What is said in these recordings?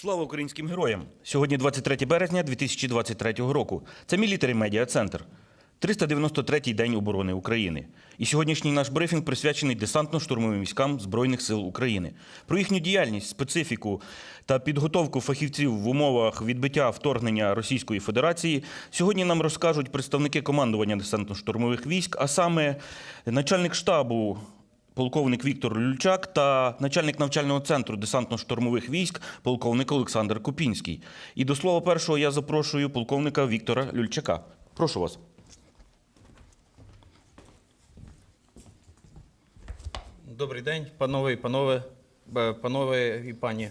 Слава українським героям! Сьогодні 23 березня 2023 року. Це мілітарі медіа центр. 393-й день оборони України. І сьогоднішній наш брифінг присвячений десантно-штурмовим військам Збройних сил України. Про їхню діяльність, специфіку та підготовку фахівців в умовах відбиття вторгнення Російської Федерації сьогодні нам розкажуть представники командування десантно-штурмових військ, а саме начальник штабу полковник Віктор Люльчак та начальник навчального центру десантно-штурмових військ, полковник Олександр Купінський. І до слова першого я запрошую полковника Віктора Люльчака. Прошу вас. Добрий день, панове і панове, е, панове і пані.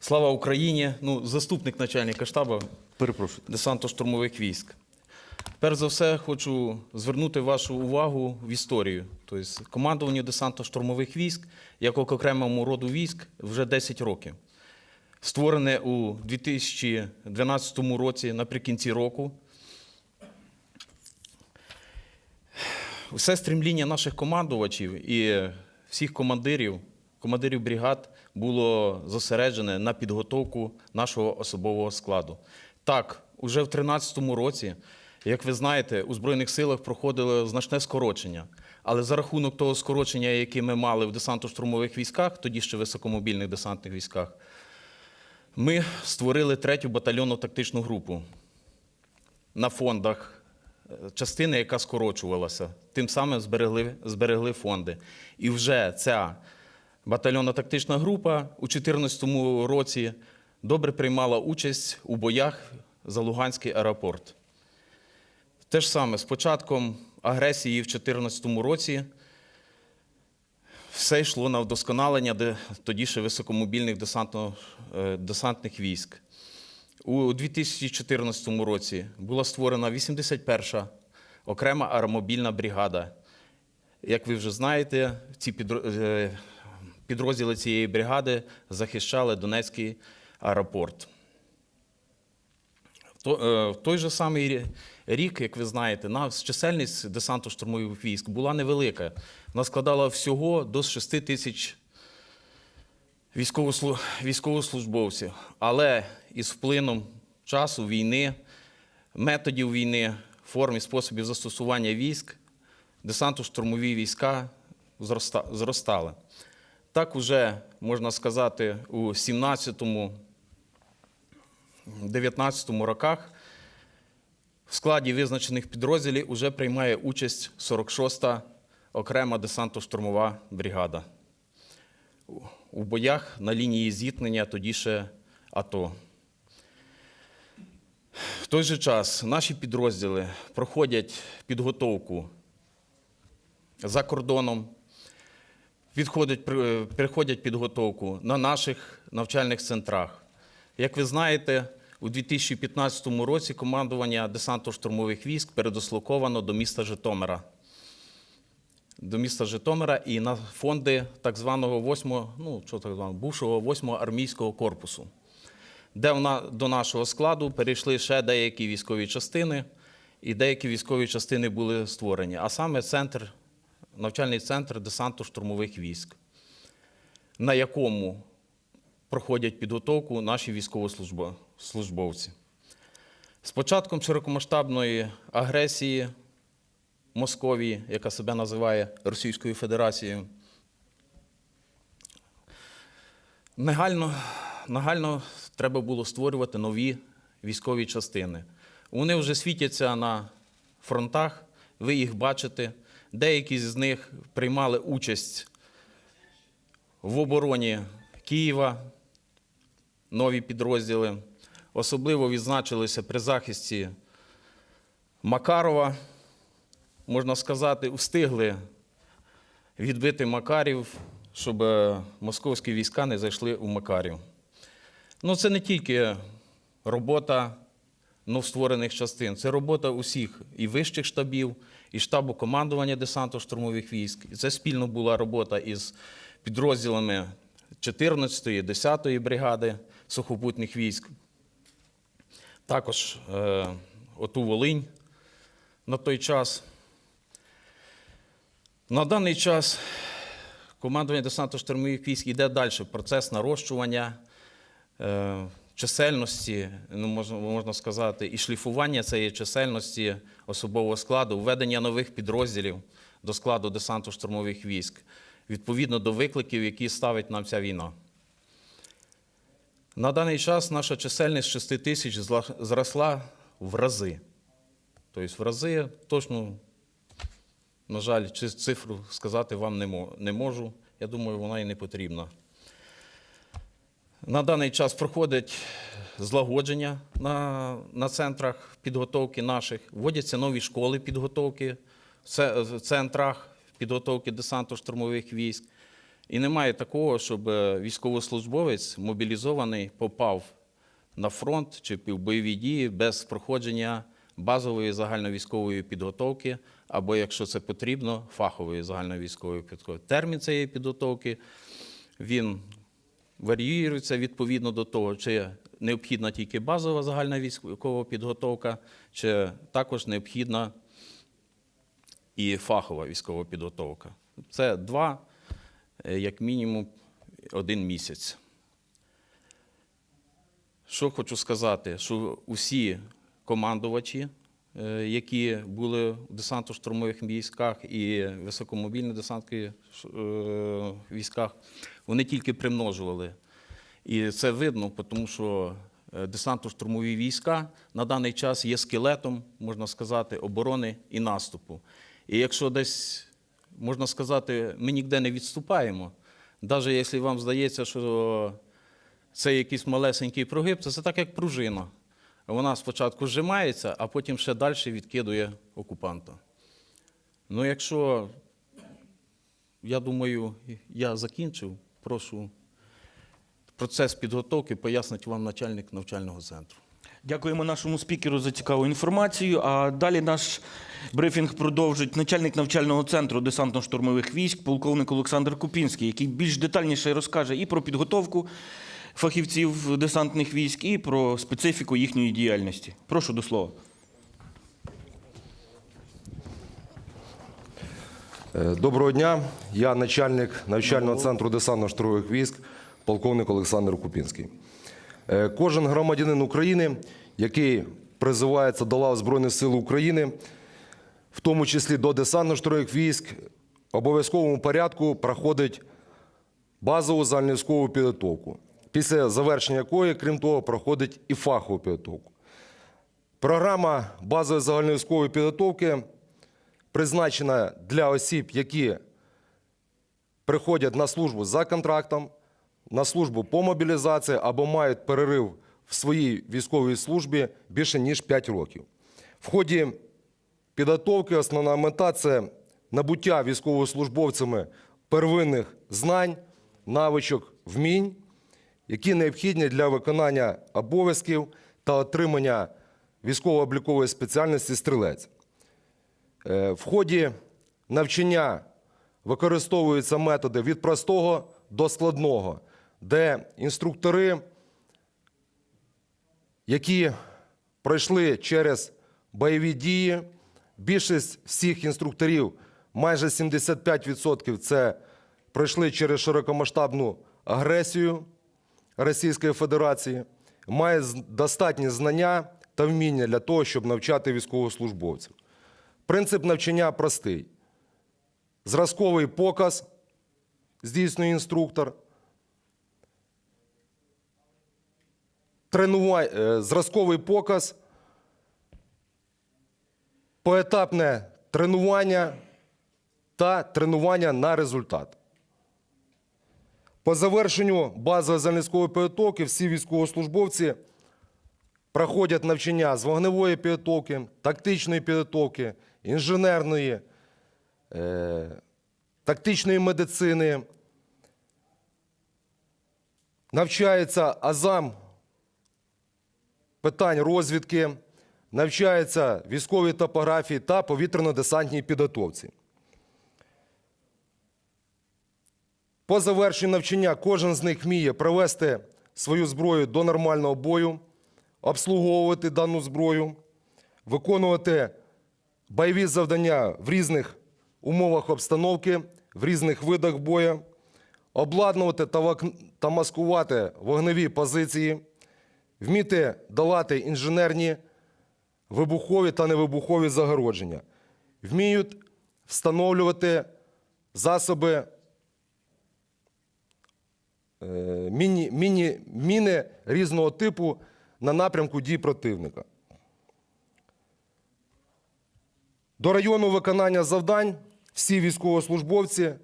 Слава Україні! Ну, заступник начальника штабу Перепрошую. десантно-штурмових військ. Перш за все, хочу звернути вашу увагу в історію. Тобто, командуванню десантно-штурмових військ, як окремому роду військ, вже 10 років. Створене у 2012 році, наприкінці року. Все стремління наших командувачів і всіх командирів, командирів бригад було зосереджене на підготовку нашого особового складу. Так, уже в 2013 році, як ви знаєте, у Збройних силах проходило значне скорочення. Але за рахунок того скорочення, яке ми мали в десантно-штурмових військах, тоді ще високомобільних десантних військах, ми створили третю батальйонну тактичну групу на фондах е, частини, яка скорочувалася. Тим самим зберегли, зберегли фонди. І вже ця батальйонна тактична група у 2014 році добре приймала участь у боях за Луганський аеропорт. Те ж саме з початком агресії в 2014 році все йшло на вдосконалення тоді ще високомобільних е, десантних військ. У 2014 році була створена 81-ша окрема аеромобільна бригада. Як ви вже знаєте, ці е, підрозділи цієї бригади захищали Донецький аеропорт. То- е, В той же самий рік, як ви знаєте, нас чисельність десанту штурмових військ була невелика. Вона складала всього до 6 тисяч військовослужбовців. Але із вплином часу війни, методів війни, форм і способів застосування військ, десантно-штурмові війська зроста- зростали. Так уже, можна сказати, у 17 19 роках в складі визначених підрозділів вже приймає участь 46-та окрема десантно-штурмова бригада у- боях на лінії зіткнення тоді ще АТО. В той же час наші підрозділи проходять підготовку за кордоном, приходять підготовку на наших навчальних центрах. Як ви знаєте, у 2015 році командування десантно-штурмових військ передислоковано до міста Житомира. До міста Житомира і на фонди так званого 8-го, ну, що так званого, бувшого 8-го армійського корпусу, де вона, до нашого складу перейшли ще деякі військові частини, і деякі військові частини були створені, а саме центр, навчальний центр десантно-штурмових військ, на якому проходять підготовку наші військовослужбовці. З початком широкомасштабної агресії Московії, яка себе називає Російською Федерацією, нагально, нагально треба було створювати нові військові частини. Вони вже світяться на фронтах, ви їх бачите. Деякі з них приймали участь в обороні Києва, нові підрозділи. Особливо відзначилися при захисті Макарова. Можна сказати, встигли відбити Макарів, щоб е, московські війська не зайшли у Макарів. Ну, це не тільки робота новстворених частин, це робота усіх і вищих штабів, і штабу командування десантно-штурмових військ. І це спільно була робота із підрозділами 14-ї, 10-ї бригади сухопутних військ. Також е, оту Волинь на той час. На даний час командування десантно-штурмових військ йде далі. Процес нарощування е, чисельності, ну, можна, можна сказати, і шліфування цієї чисельності особового складу, введення нових підрозділів до складу десанту штурмових військ, відповідно до викликів, які ставить нам ця війна. На даний час наша чисельність 6 тисяч зросла в рази. Тобто в рази точно, на жаль, цифру сказати вам не можу. Я думаю, вона і не потрібна. На даний час проходить злагодження на, на центрах підготовки наших, вводяться нові школи підготовки в центрах підготовки десанту штурмових військ. І немає такого, щоб е, військовослужбовець мобілізований попав на фронт чи в бойові дії без проходження базової загальновійськової підготовки, або, якщо це потрібно, фахової загальновійськової підготовки. Термін цієї підготовки він варіюється відповідно до того, чи необхідна тільки базова загальна військова підготовка, чи також необхідна і фахова військова підготовка. Це два, як мінімум, один місяць. Що хочу сказати, що усі командувачі, е, які були в десантно-штурмових військах і високомобільних десантних е, військах, вони тільки примножували. І це видно, тому що е, десантно-штурмові війська на даний час є скелетом, можна сказати, оборони і наступу. І якщо десь, можна сказати, ми ніде не відступаємо, навіть якщо вам здається, що це якийсь малесенький прогиб, це, це так як пружина. Вона спочатку зжимається, а потім ще далі відкидує окупанта. Ну, якщо, я думаю, я закінчив, прошу процес підготовки пояснить вам начальник навчального центру. Дякуємо нашому спікеру за цікаву інформацію. А далі наш брифінг продовжить начальник навчального центру десантно-штурмових військ, полковник Олександр Купінський, який більш детальніше розкаже і про підготовку фахівців десантних військ, і про специфіку їхньої діяльності. Прошу до слова. Е, Доброго дня. Я начальник навчального центру десантно-штурмових військ, полковник Олександр Купінський. Е, Кожен громадянин України, який призивається до лав Збройних сил України, в тому числі до десантно-штурмових військ, обов'язковому порядку проходить базову загальновійськову підготовку, після завершення якої, крім того, проходить і фахову підготовку. Програма базової загальновійськової підготовки призначена для осіб, які приходять на службу за контрактом, на службу по мобілізації або мають перерив в своїй військовій службі більше ніж 5 років. В ході підготовки основна мета це набуття військовослужбовцями первинних знань, навичок, вмінь, які необхідні для виконання обов'язків та отримання військово-облікової спеціальності стрілець. Е, В ході навчання використовуються методи від простого до складного, де інструктори, які пройшли через бойові дії, більшість всіх інструкторів, майже 75% це пройшли через широкомасштабну агресію Російської Федерації, мають достатні знання та вміння для того, щоб навчати військовослужбовців. Принцип навчання простий. Зразковий показ здійснює інструктор. Тренува... е, Зразковий показ, поетапне тренування та тренування на результат. По завершенню базової загальнозвійськової підготовки всі військовослужбовці проходять навчання з вогневої підготовки, тактичної підготовки, інженерної, е, тактичної медицини. Навчаються азам питань розвідки, навчаються військовій топографії та повітряно-десантній підготовці. По завершенню навчання кожен з них вміє привести свою зброю до нормального бою, обслуговувати дану зброю, виконувати бойові завдання в різних умовах обстановки, в різних видах бою, обладнувати та маскувати вогневі позиції, вміти долати інженерні, вибухові та невибухові загородження, вміють встановлювати засоби е, міні, міні, міни різного типу на напрямку дій противника. До району виконання завдань всі військовослужбовці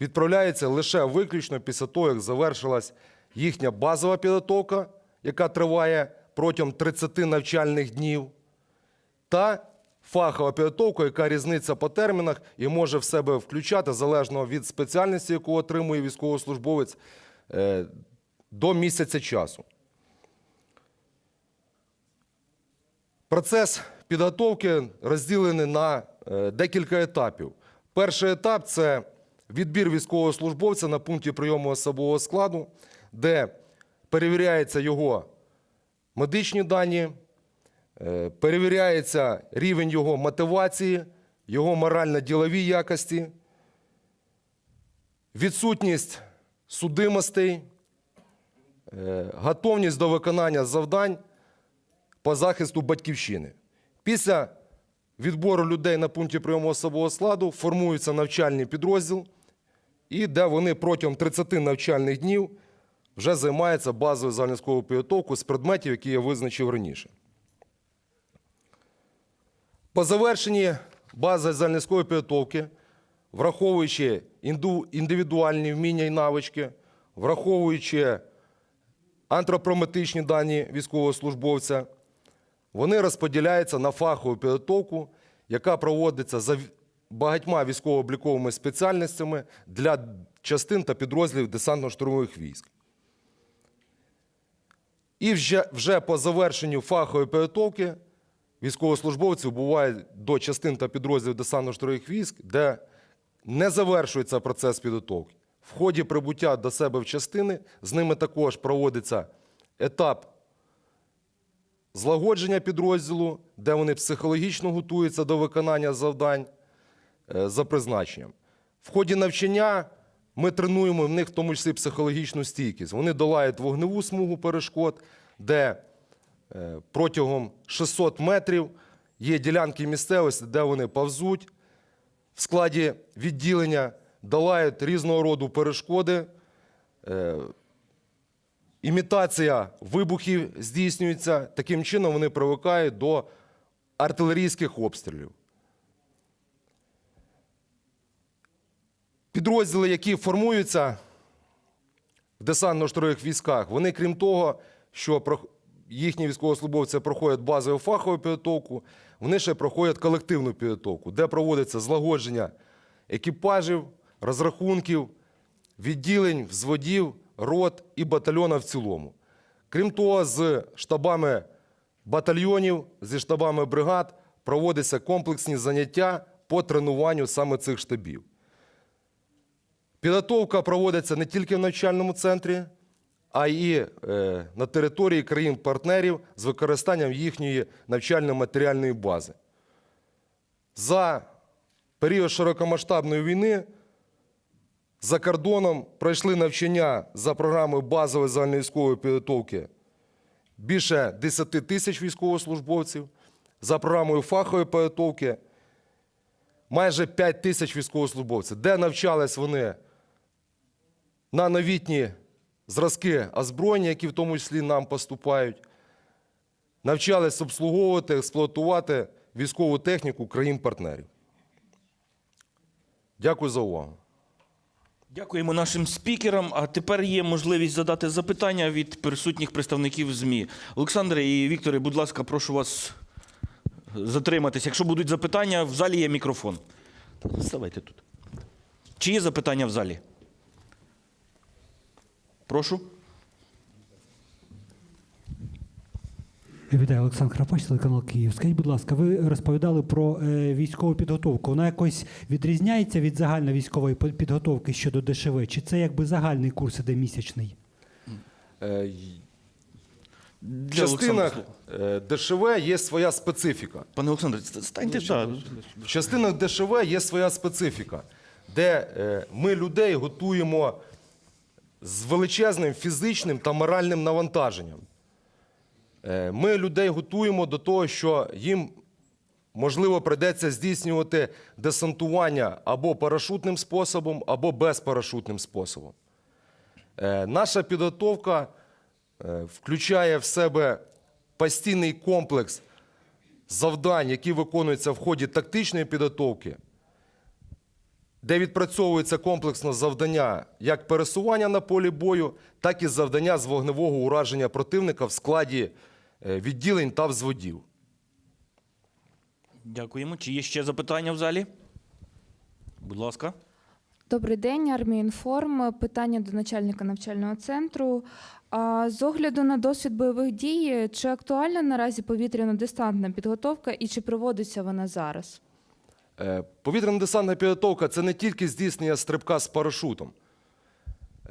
відправляються лише виключно після того, як завершилась їхня базова підготовка, яка триває протягом 30 навчальних днів, та фахова підготовка, яка різниця по термінах і може в себе включати, залежно від спеціальності, яку отримує військовослужбовець, е, до місяця часу. Процес підготовки розділений на е, декілька етапів. Перший етап це відбір військовослужбовця на пункті прийому особового складу, де перевіряється його медичні дані, е, перевіряється рівень його мотивації, його морально-ділові якості, відсутність судимостей, е, готовність до виконання завдань по захисту батьківщини. Після відбору людей на пункті прийому особового складу формується навчальний підрозділ, і де вони протягом 30 навчальних днів вже займаються базовою загальносковою підготовкою з предметів, які я визначив раніше. По завершенні бази загальноскової підготовки, враховуючи індивідуальні вміння і навички, враховуючи антропометричні дані військовослужбовця, вони розподіляються на фахову підготовку, яка проводиться за багатьма військово-обліковими спеціальностями для частин та підрозділів десантно-штурмових військ. І вже, вже по завершенню фахової підготовки військовослужбовці бувають до частин та підрозділів десантно-штурмових військ, де не завершується процес підготовки. В ході прибуття до себе в частини з ними також проводиться етап злагодження підрозділу, де вони психологічно готуються до виконання завдань е, за призначенням. В ході навчання ми тренуємо в них в тому числі психологічну стійкість. Вони долають вогневу смугу перешкод, де е, протягом 600 метрів є ділянки місцевості, де вони повзуть в складі відділення, долають різного роду перешкоди. Е, Імітація вибухів здійснюється. Таким чином вони привикають до артилерійських обстрілів. Підрозділи, які формуються в десантно-штурмових військах, вони, крім того, що їхні військовослужбовці проходять базову фахову підготовку, вони ще проходять колективну підготовку, де проводиться злагодження екіпажів, розрахунків, відділень, взводів, рот і батальйона в цілому. Крім того, з штабами батальйонів, зі штабами бригад проводяться комплексні заняття по тренуванню саме цих штабів. Підготовка проводиться не тільки в навчальному центрі, а й е, на території країн-партнерів з використанням їхньої навчально-матеріальної бази. За період широкомасштабної війни за кордоном пройшли навчання за програмою базової загальновійськової підготовки більше 10 тисяч військовослужбовців, за програмою фахової підготовки майже 5 тисяч військовослужбовців, де навчались вони на новітні зразки озброєння, які в тому числі нам поступають, навчались обслуговувати, експлуатувати військову техніку країн-партнерів. Дякую за увагу. Дякуємо нашим спікерам. А тепер є можливість задати запитання від присутніх представників ЗМІ. Олександре і Вікторе, будь ласка, прошу вас затриматись. Якщо будуть запитання, в залі є мікрофон. Ставайте тут. Чи є запитання в залі? Прошу. Вітаю, Олександр Храпач, телеканал Київ. Скажіть, будь ласка, ви розповідали про е, військову підготовку. Вона якось відрізняється від загальної військової підготовки щодо ДШВ? Чи це якби загальний курс іде місячний? Е, В Для частинах Олександра. е, ДШВ є своя специфіка. Пане Олександре, станьте. так. В частинах ДШВ є своя специфіка, де е, ми людей готуємо з величезним фізичним та моральним навантаженням. Е, Ми людей готуємо до того, що їм можливо прийдеться здійснювати десантування або парашутним способом, або безпарашутним способом. Е, Наша підготовка е, включає в себе постійний комплекс завдань, які виконуються в ході тактичної підготовки, де відпрацьовується комплексно завдання як пересування на полі бою, так і завдання з вогневого ураження противника в складі е, відділень та взводів. Дякуємо. Чи є ще запитання в залі? Будь ласка. Добрий день, армія інформ. Питання до начальника навчального центру. З огляду на досвід бойових дій, чи актуальна наразі повітряно-десантна підготовка і чи проводиться вона зараз? Е, Повітряно-десантна підготовка це не тільки здійснення стрибка з парашутом.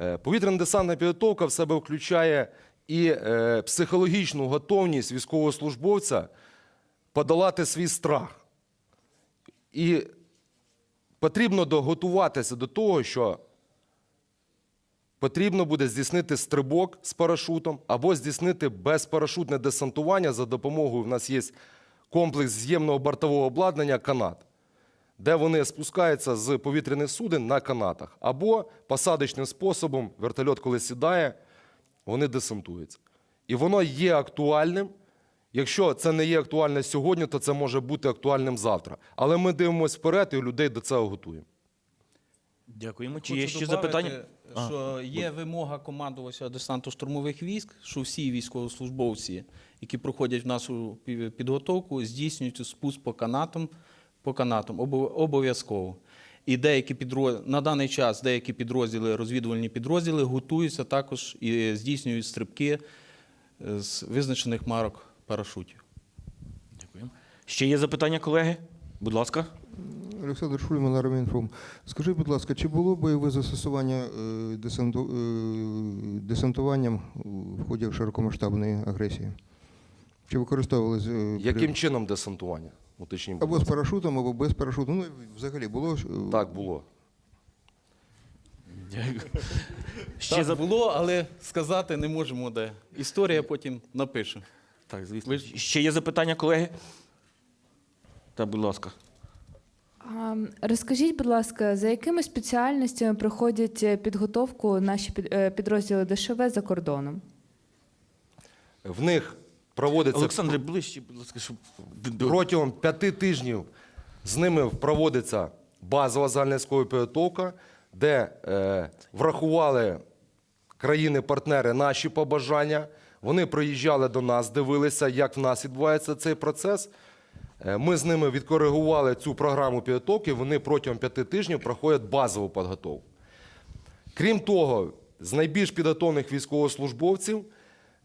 Е, Повітряно-десантна підготовка в себе включає і е, психологічну готовність військовослужбовця подолати свій страх. І потрібно доготуватися до того, що потрібно буде здійснити стрибок з парашутом або здійснити безпарашутне десантування за допомогою. В нас є комплекс з'ємного бортового обладнання канат, де вони спускаються з повітряних суден на канатах, або посадочним способом вертольот, коли сідає, вони десантуються. І воно є актуальним. Якщо це не є актуальне сьогодні, то це може бути актуальним завтра. Але ми дивимося вперед і людей до цього готуємо. Дякуємо. Чи Хочу є ще добавити, запитання? Що є вимога командувача десанту штурмових військ, що всі військовослужбовці, які проходять в нашу підготовку, здійснюють спуск по канатам, по канатам обов- обов'язково. І деякі підрозділи, на даний час деякі підрозділи, розвідувальні підрозділи готуються також і здійснюють стрибки е, з визначених марок парашутів. Дякуємо. Ще є запитання, колеги? Будь ласка. Олександр Шульман, Армінформ. Скажіть, будь ласка, чи було бойове застосування е, десанту, е, десантуванням в ході широкомасштабної агресії? Чи використовувалися Яким чином десантування? Уточніть, або з парашутом, або без парашуту? Ну, взагалі було е, Так було. Ще так, було, але сказати не можемо де. Історія потім напише. Так, звісно. Ви Ще є запитання, колеги? Так, будь ласка. А, Розкажіть, будь ласка, за якими спеціальностями проходять е, підготовку наші е, підрозділи ДШВ за кордоном? В них проводиться Олександре, ближче, будь ласка, щоб... Протягом п'яти тижнів з ними проводиться базова загальновійськова підготовка, де е, врахували країни-партнери наші побажання. Вони приїжджали до нас, дивилися, як в нас відбувається цей процес. Е, Ми з ними відкоригували цю програму підготовки. Вони протягом п'яти тижнів проходять базову підготовку. Крім того, з найбільш підготовлених військовослужбовців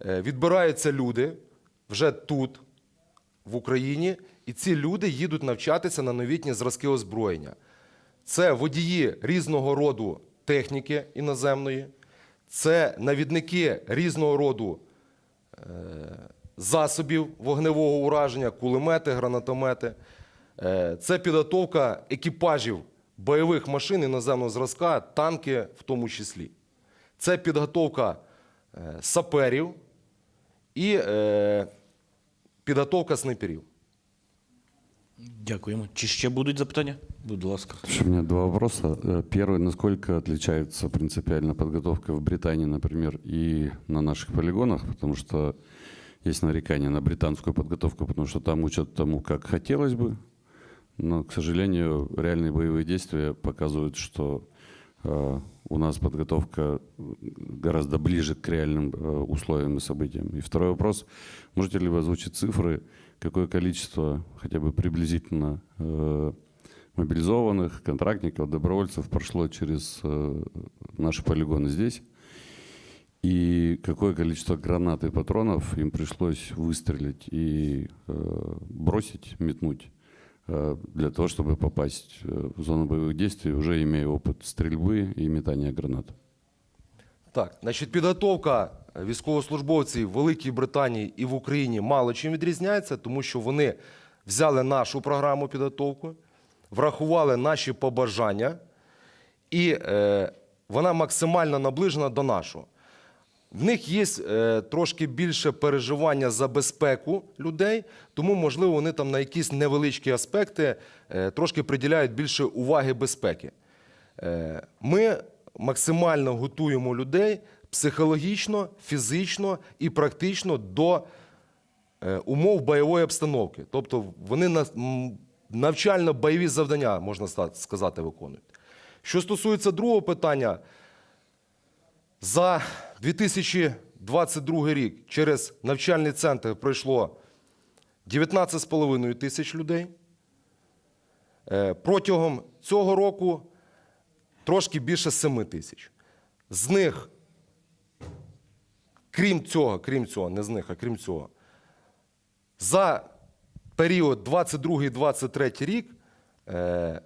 е, відбираються люди вже тут, в Україні, і ці люди їдуть навчатися на новітні зразки озброєння. Це водії різного роду техніки іноземної, це навідники різного роду е, засобів вогневого ураження, кулемети, гранатомети. Е, Це підготовка екіпажів бойових машин іноземного зразка, танки в тому числі. Це підготовка е, саперів і е, підготовка снайперів. Дякуємо. Чи ще будуть запитання? Будь ласка. У меня два вопроса. Э, Первый, насколько отличается принципиально подготовка в Британии, например, и на наших полигонах, потому что есть нарекания на британскую подготовку, потому что там учат тому, как хотелось бы, но, к сожалению, реальные боевые действия показывают, что э, у нас подготовка гораздо ближе к реальным э, условиям и событиям. И второй вопрос. Можете ли вы озвучить цифры, какое количество, хотя бы приблизительно, э, мобилизованных, контрактников, добровольцев прошло через э, наши полигоны здесь? И какое количество гранат и патронов им пришлось выстрелить и э, бросить, метнуть э, для того, чтобы попасть э, в зону боевых действий, уже имея опыт стрельбы и метания гранат? Так, значить, підготовка військовослужбовців в Великій Британії і в Україні мало чим відрізняється, тому що вони взяли нашу програму підготовки, врахували наші побажання, і е, вона максимально наближена до нашого. В них є е, трошки більше переживання за безпеку людей, тому, можливо, вони там на якісь невеличкі аспекти е, трошки приділяють більше уваги безпеки. Е, Ми максимально готуємо людей психологічно, фізично і практично до е, умов бойової обстановки. Тобто вони на- навчально-бойові завдання, можна сказати, виконують. Що стосується другого питання, за 2022 рік через навчальний центр пройшло 19,5 тисяч людей. Е, Протягом цього року трошки більше 7 тисяч. З них, крім цього, крім цього, не з них, а крім цього, за період 22-23 рік е,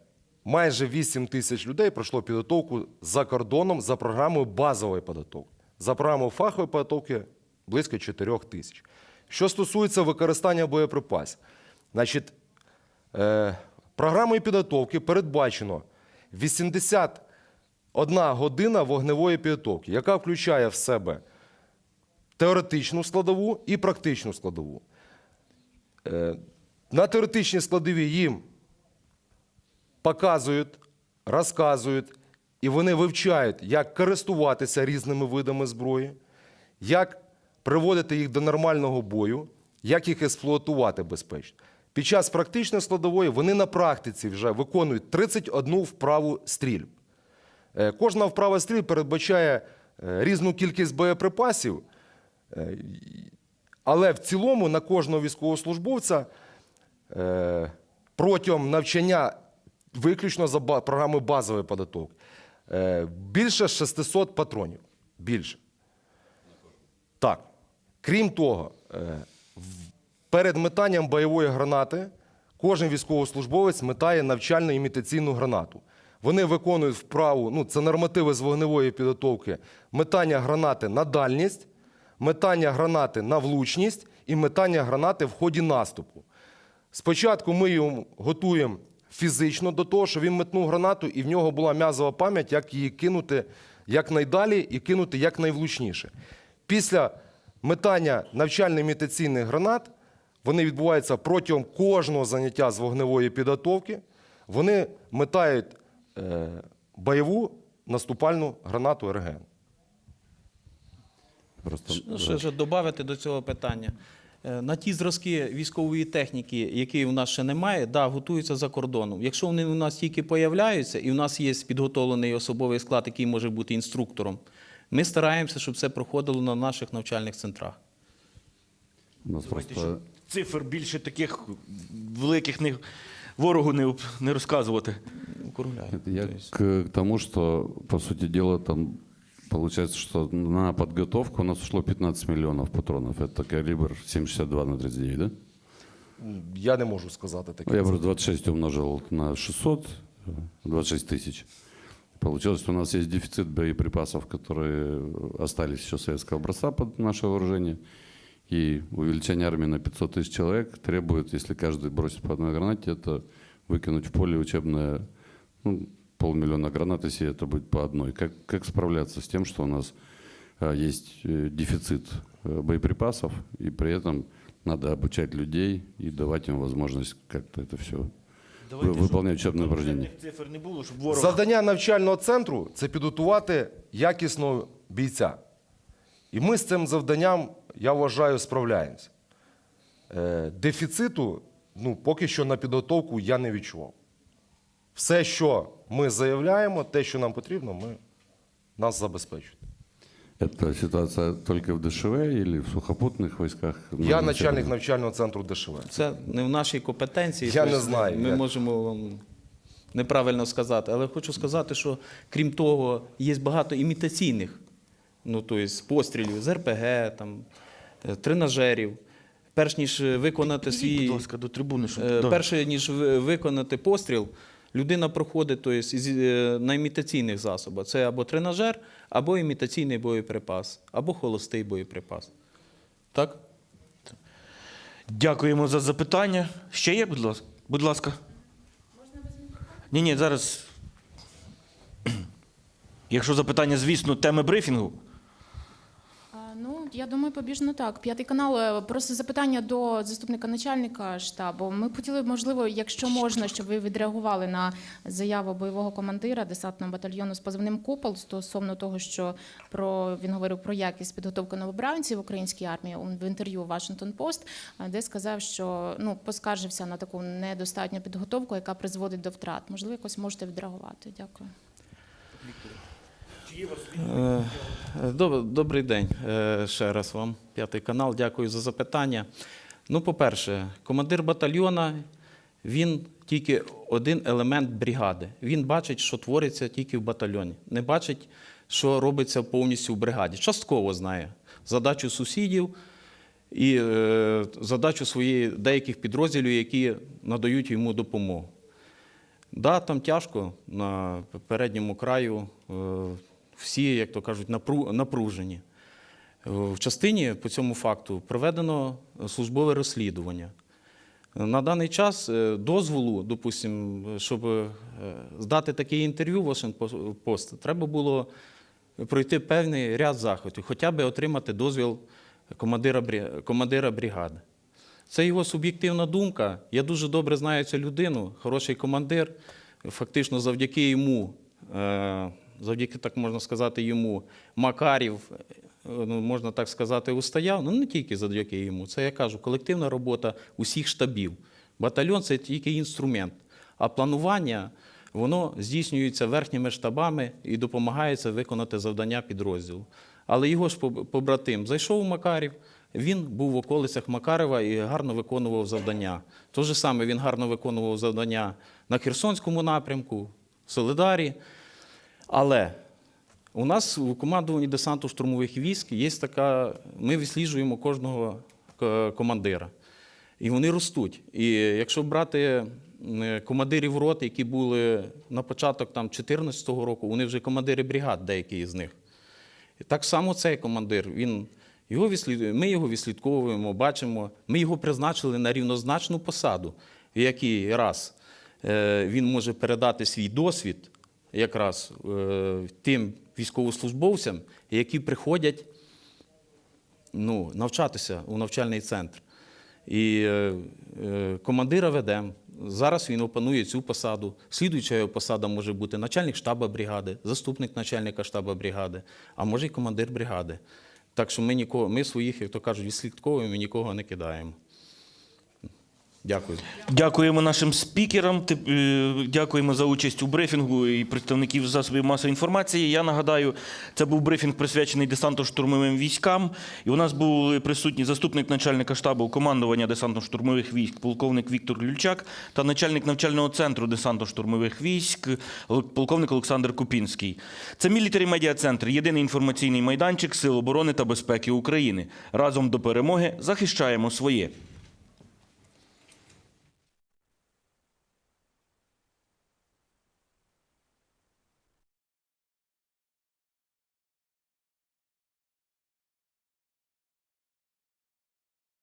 майже 8 тисяч людей пройшло підготовку за кордоном за програмою базової підготовки. За програмою фахової підготовки близько 4 тисяч. Що стосується використання боєприпасів, значить, е, програмою підготовки передбачено 81 година вогневої підготовки, яка включає в себе теоретичну складову і практичну складову. Е, На теоретичній складові їм показують, розказують, і вони вивчають, як користуватися різними видами зброї, як приводити їх до нормального бою, як їх експлуатувати безпечно. Під час практичної складової вони на практиці вже виконують 31 вправу стрільб. Е, Кожна вправа стрільб передбачає е, різну кількість боєприпасів, е, але в цілому на кожного військовослужбовця протягом навчання виключно за програмою базової підготовки е, більше 600 патронів. Більше. Так. Крім того, е, перед метанням бойової гранати кожен військовослужбовець метає навчальну імітаційну гранату. Вони виконують вправу, ну це нормативи з вогневої підготовки, метання гранати на дальність, метання гранати на влучність і метання гранати в ході наступу. Спочатку ми його готуємо фізично до того, що він метнув гранату, і в нього була м'язова пам'ять, як її кинути якнайдалі і кинути якнайвлучніше. Після метання навчально-імітаційних гранат вони відбуваються протягом кожного заняття з вогневої підготовки. Вони метають е, бойову наступальну гранату РГН. Просто, ще ж додати до цього питання. Е, На ті зразки військової техніки, які у нас ще немає, да, готуються за кордоном. Якщо вони у нас тільки появляються, і у нас є підготовлений особовий склад, який може бути інструктором, ми стараємося, щоб це проходило на наших навчальних центрах. у нас просто цифр більше таких великих не, ворогу не, не розказувати. Я к, к тому, что, по сути дела, там получается, что на подготовку у нас ушло 15 миллионов патронов. Это калибр 7,62 на 39, да? Я не можу сказати таке. Я просто 26 умножил на 600, э, 26 тысяч. Получилось, что у нас есть дефицит боеприпасов, которые остались еще советского образца под наше вооружение. И увеличение армии на 500 тысяч человек требует, если каждый бросит по одной гранате, это выкинуть в поле учебное ну, полмиллиона гранат, если это будет по одной. Как, как справляться с тем, что у нас а, есть э, дефицит э, боеприпасов, и при этом надо обучать людей и давать им возможность как-то это все Давайте, вы- выполнять учебные щоб упражнения. конкретних цифр не було, щоб ворог Завдання навчального центру це підготувати якісного бійця. І ми з цим завданням, я вважаю, справляємося. Е, дефіциту ну, поки що на підготовку я не відчував. Все, що ми заявляємо, те, що нам потрібно, ми нас забезпечують. Это ситуация только в ДШВ или в сухопутных войсках? Я начальник навчального центру ДШВ. Це не в нашій компетенції. Я не знаю, Ми я- можемо вам неправильно сказати. Але хочу сказати, що крім того, є багато імітаційних, ну тобто пострілів з РПГ, там, е, тренажерів. Перш ніж виконати свій будь ласка, до трибуни, щоб Е. Перше, ніж виконати постріл, людина проходить тобто, із, е, на імітаційних засобах. Це або тренажер, або імітаційний боєприпас, або холостий боєприпас. Так? Дякуємо за запитання. Ще є, будь ласка. Будь ласка. Ні, ні, зараз. Якщо запитання, звісно, теми брифінгу. Я думаю, побіжно так. П'ятий канал. е, Просто запитання до заступника начальника штабу. Ми б хотіли, можливо, якщо можна, щоб ви відреагували на заяву бойового командира десантного батальйону з позивним Купол стосовно того, що про він говорив про якість підготовки новобранців в українській армії в інтерв'ю Washington Post, е, де сказав, що ну поскаржився на таку недостатню підготовку, яка призводить до втрат. Можливо, якось можете відреагувати. Дякую. Е, доб- Добрий день е, ще раз вам, п'ятий канал. Дякую за запитання. Ну, по-перше, командир батальйона він тільки один елемент бригади. Він бачить, що твориться тільки в батальйоні. Не бачить, що робиться повністю в бригаді. Частково знає задачу сусідів і е, задачу своєї деяких підрозділів, які надають йому допомогу. Да, там тяжко на передньому краю. Всі, як то кажуть, напружені. Е, В частині по цьому факту проведено службове розслідування. На даний час е, дозволу, допустимо, щоб е, здати таке інтерв'ю в Post, треба було пройти певний ряд заходів, хоча б отримати дозвіл командира, командира бригади. Це його суб'єктивна думка. Я дуже добре знаю цю людину, хороший командир. Фактично, завдяки йому, завдяки, так можна сказати, йому, Макарів, е, ну, можна так сказати, устояв. Ну, не тільки завдяки йому. Це я кажу, колективна робота усіх штабів. Батальйон це тільки інструмент. А планування воно здійснюється верхніми штабами і допомагається виконати завдання підрозділу. Але його ж побратим зайшов у Макарів, він був в околицях Макарова і гарно виконував завдання. То же саме він гарно виконував завдання на Херсонському напрямку, в Солидарі. Але у нас у командуванні десанту штурмових військ є така, ми відсліджуємо кожного командира. І вони ростуть. І якщо брати е, командирів рот, які були на початок 2014 року, вони вже командири бригад, деякі з них. І так само цей командир, він, його ми його відслідковуємо, бачимо, ми його призначили на рівнозначну посаду, в якій раз е, він може передати свій досвід якраз е, тим військовослужбовцям, які приходять ну, навчатися у навчальний центр. І е, е, командира ведемо. Зараз він опанує цю посаду. Слідуюча його посада може бути начальник штабу бригади, заступник начальника штабу бригади, а може й командир бригади. Так що ми нікого, ми своїх, як то кажуть, відслідковуємо і нікого не кидаємо. Дякую. Дякуємо нашим спікерам. е, Дякуємо за участь у брифінгу і представників засобів масової інформації. Я нагадаю, це був брифінг присвячений десантно-штурмовим військам. І у нас були присутні заступник начальника штабу командування десантно-штурмових військ, полковник Віктор Люльчак та начальник навчального центру десантно-штурмових військ, полковник Олександр Купінський. Це Мілітарі Медіа Центр, єдиний інформаційний майданчик Сил оборони та безпеки України. Разом до перемоги захищаємо своє.